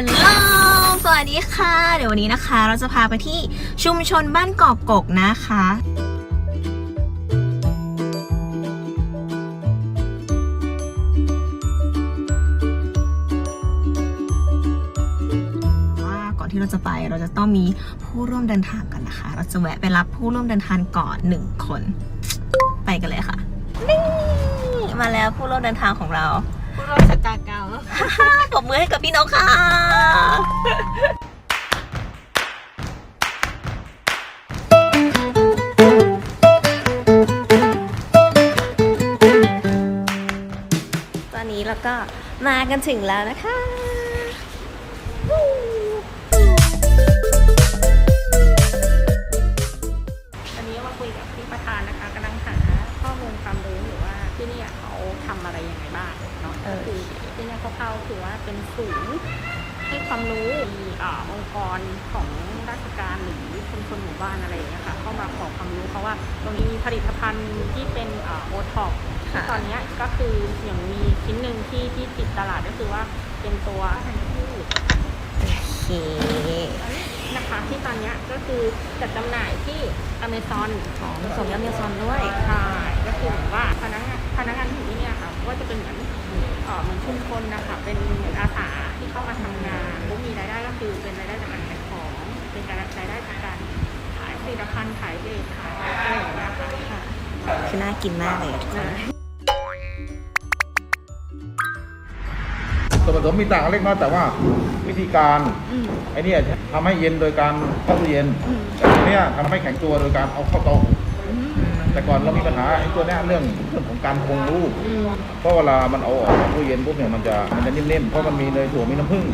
ฮัลโหล สวัสดีค่ะ เดี๋ยววันนี้นะคะ เราจะพาไปที่ชุมชนบ้านกอกกกนะคะว่าก่อนที่เราจะไปเราจะต้องมีผู้ร่วมเดินทางกันนะคะ เราจะแวะไปรับผู้ร่วมเดินทางก่อนหนึ่งคน ไปกันเลยค่ะนี่มาแล้วผู้ร่วมเดินทางของเรา ผู้ราชการเก่าปรบมือให้กับพี่นกค่ะ ตอนนี้เราก็มากันถึงแล้วนะคะอันนี้มาคุยกับพี่ประธานนะคะกำลังหาข้อมูลความรู้หรือว่าที่เนี่ยเขาทำอะไรยังไงบ้างเนาะเอก็อคือที่เนี่ยเขาเข้าคือว่าเป็นศูนย์ให้ความรู้มีอ่าองค์กรของราชการหรือชุมชนหมู่บ้านอะไรอย่างเงี้ยค่ะเข้ามาขอความ รู้เพราะว่าตรงนี้มีผลิตภัณฑ์ที่เป็นโอท็อปค่ะตอนเนี้ยก็คืออย่างมีชิ้นหนึ่งที่ที่ติดตลาดก็คือว่าเป็นตัวธัญพืชโอเคนะคะที่ตอนเนี้ยก็คือจัดจำหน่ายที่อเมซอนของสมยำยาซอนด้วยใช่ก็คือเหมือนว่าพนักงานพนักงานที่อยู่ที่เนี่ยค่ะก็จะเป็นเหมือนเอ่อเหมือนชุมชนนะคะเป็นเหมือนอาสาที่เข้ามาทำงานแล้วมีรายได้ก็คือเป็นรายได้จากการขายของเป็นการรายได้ ผลิตภัณฑ์ขายเบรกขายอะไรอย่างเงี้ยค่ะค่ะคือน่ากินมากเลยทุกคน ส่วนผสมมีต่างกันเล็กน้อยแต่ว่าวิธีการอืมไอ้เนี่ยทำให้เย็นโดยการเข้าตู้เย็นอืมแต่ตัวเนี้ยทำให้แข็งตัวโดยการเอาเข้าเตาอบอืมแต่ก่อนเรามีปัญหาไอ้ตัวเนี้ยเรื่องเรื่องของการคงรูป อืมเพราะเวลามันเอาออกจากตู้เย็นปุ๊บเนี่ยมันจะมันจะนิ่มๆ เพราะมันมีเนยถั่วมีน้ำผึ้ง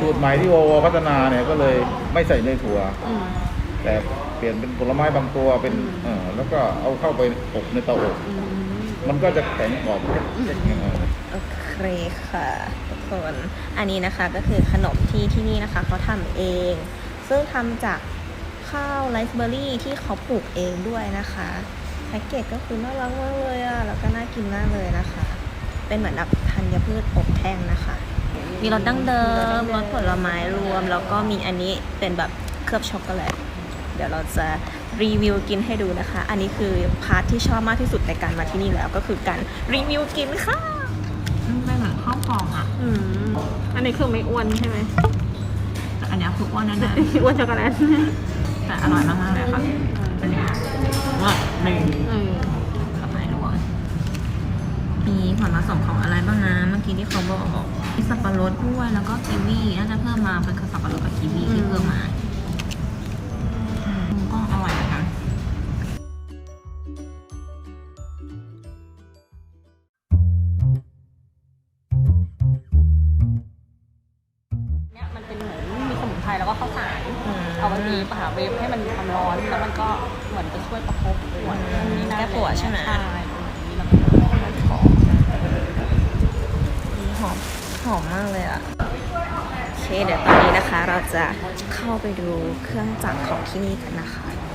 สูตรใหม่ที่โอวพัฒนาเนี่ยก็เลยไม่ใส่เนยถั่ว อืม แต่เปลี่ยนเป็นผลไม้บางตัวเป็นเออแล้วก็เอาเข้าไปอบในเตาอบอืมมันก็จะแข็งกรอบเออ โอเคค่ะทุกคนอันนี้นะคะก็คือขนมที่ที่นี่นะคะเขาทำเอง ซึ่งทำจากข้าวไรซ์เบอร์รี่ที่เขาปลูกเองด้วยนะคะแพ็กเกจก็คือน่ารักมากเลยอะแล้วก็น่ากินมากเลยนะคะ เป็นเหมือนแบบธัญพืชอบแท่งนะคะ มีรสดั้งเดิมรสผลไม้รวม แล้วก็มีอันนี้เป็นแบบเคลือบช็อกโกแลต เดี๋ยวเราจะรีวิวกินให้ดูนะคะ อันนี้คือพาร์ทที่ชอบมากที่สุดในการมาที่นี่แล้วก็คือการรีวิวกินค่ะมันเป็นเหมือนข้าวกล่องอะอืมอันนี้คือไม่อ้วนใช่ไหมแต่อันเนี้ยคืออ้วนแน่อ้วนช็อกโกแลตๆแต่อร่อยมากๆเลยค่ะอันนี้ว่าหนึ่งเออกับไม้รวมมีส่วนผสมของอะไรบ้างนะเมื่อกี้ที่เขาบอกมีสับปะรดด้วยแล้วก็กีวีน่าจะเพิ่มมาเป็นสับปะรดกับกีวีที่เพิ่มมา มีสมุนไพรแล้วก็ข้าวสารอืมเอาไปวีบอะค่ะวีบให้มันมีความร้อนแล้วมันก็เหมือนจะช่วยประคบปวดอืมนี่นะแก้ปวดใช่ไหมใช่แล้วก็ให้มันหอมหอมหอมมากเลยอะโอเคเดี๋ยวตอนนี้นะคะ เราจะเข้าไปดูเครื่องจักรของที่นี่กันนะคะ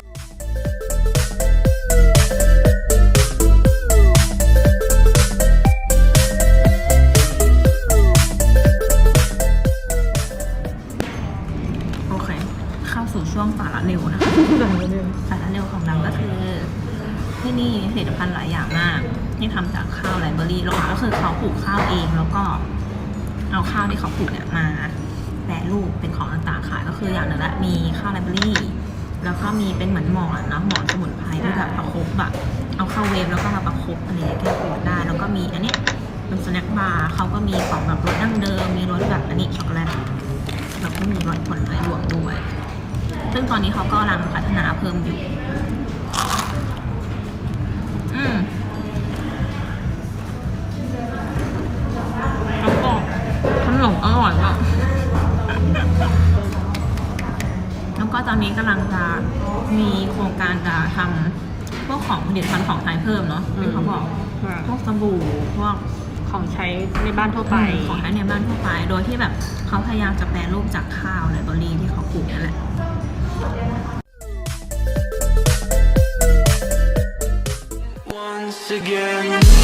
ช่วงสาระเร็วนะคะสาระเร็วของเราก็คือที่นี่มีผลิตภัณฑ์หลายอย่างมาก ที่ทำจากข้าวไรเบอรี่หลักๆก็คือเขาปลูกข้าวเองแล้วก็เอาข้าวที่เขาปลูกเนี่ยมาแปรรูปเป็นของต่างๆขายก็คืออย่างหนึ่งละมีข้าวไรเบอรี่แล้วก็มีเป็นเหมือนหมอนเนาะหมอนสมุนไพรที่แบบประคบแบบเอาเข้าเวฟแล้วก็มาประคบอะไรอย่างเงี้ยแก้ปวดได้ แล้วก็มีอันเนี้ยเป็นสแน็คบาร์เขาก็มีของแบบรสดั้งเดิม มีรสแบบอันนี้ช็อกโกแลตแล้วก็มีรสผลไม้รวมด้วย ซึ่งตอนนี้เขาก็กำลังพัฒนาเพิ่มอยู่ อืมแล้วก็ขนมอร่อยมากแล้วก็ตอนนี้กำลังจะมีโครงการจะทำพวกของผลิตภัณฑ์ของไทยเพิ่มเนาะที่เขาบอก พวกสบู่พวก ของใช้ในบ้านทั่วไป ของใช้ในบ้านทั่วไป โดยที่แบบเขาพยายามจะแปรรูปจากข้าวไลเบอรี่ที่เขาปลูกนั่นแหละ once again.